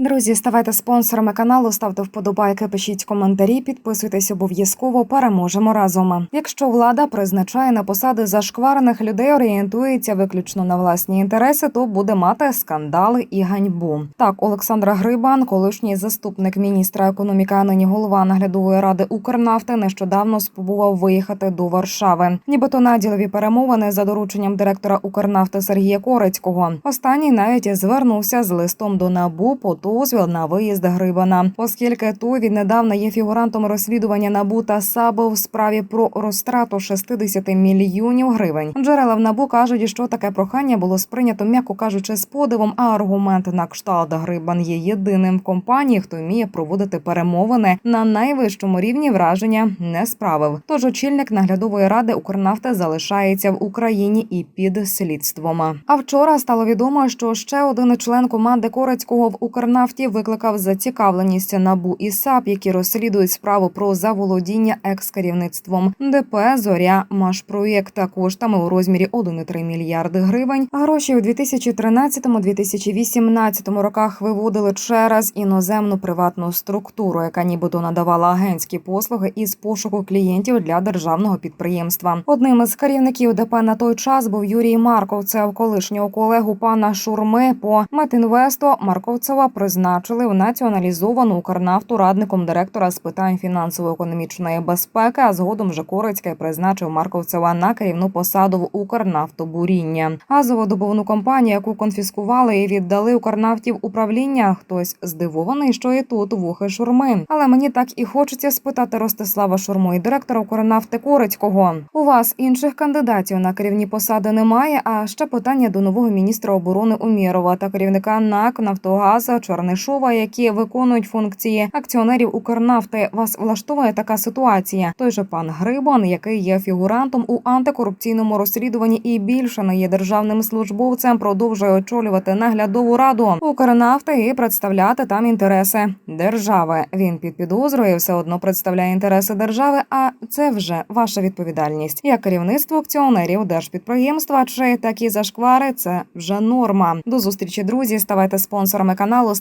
друзі, ставайте спонсорами каналу, ставте вподобайки, пишіть коментарі, підписуйтесь обов'язково. Переможемо разом. Якщо влада призначає на посади зашкварених людей, орієнтується виключно на власні інтереси, то буде мати скандали і ганьбу. Так, Олександра Грибан, колишній заступник міністра економіки, а нині голова наглядової ради Укрнафти, нещодавно спробував виїхати до Варшави. Нібито на ділові перемовини за дорученням директора Укрнафти Сергія Корицького. Останній навіть звернувся з листом до НАБУ по дозвіл на виїзд Грибана, оскільки той віднедавна є фігурантом розслідування НАБУ та САБО в справі про розтрату 60 мільйонів гривень. Джерела в НАБУ кажуть, що таке прохання було сприйнято, м'яко кажучи, з подивом. А аргумент на кшталт Грибан є єдиним в компанії, хто вміє проводити перемовини на найвищому рівні враження не справив. Тож очільник наглядової ради Укрнафти залишається в Україні і під слідством. А вчора стало відомо, що ще один член команди Корецького в Укрнафті викликав зацікавленість НАБУ і САП, які розслідують справу про заволодіння екс-керівництвом ДП Зоря Машпроєкта коштами у розмірі 1,3 мільярди гривень. Гроші у 2013-2018 роках виводили через іноземну приватну структуру, яка нібито надавала агентські послуги із пошуку клієнтів для державного підприємства. Одним із керівників ДП на той час був Юрій Марковцев, колишнього колегу пана Шурми по Метінвесто Марковцева призначили в націоналізовану Укрнафту радником директора з питань фінансово-економічної безпеки. А згодом вже Корицький призначив Марковцева на керівну посаду в Укрнафтобуріння. Газоводобувну компанію, яку конфіскували і віддали Укрнафті в управління. Хтось здивований, що і тут вухи шурми. Але мені так і хочеться спитати Ростислава Шурму і директора Укрнафти Корицького. У вас інших кандидатів на керівні посади немає. А ще питання до нового міністра оборони Умєрова та керівника НАК Нафтогаза Чорнишова, які виконують функції акціонерів Укрнафти. Вас влаштовує така ситуація. Той же пан Грибан, який є фігурантом у антикорупційному розслідуванні і більше не є державним службовцем, продовжує очолювати наглядову раду Укрнафти і представляти там інтереси держави. Він під підозрою все одно представляє інтереси держави. А це вже ваша відповідальність. Як керівництво акціонерів держпідприємства чи такі зашквари це вже норма. До зустрічі, друзі. Ставайте спонсорами каналу,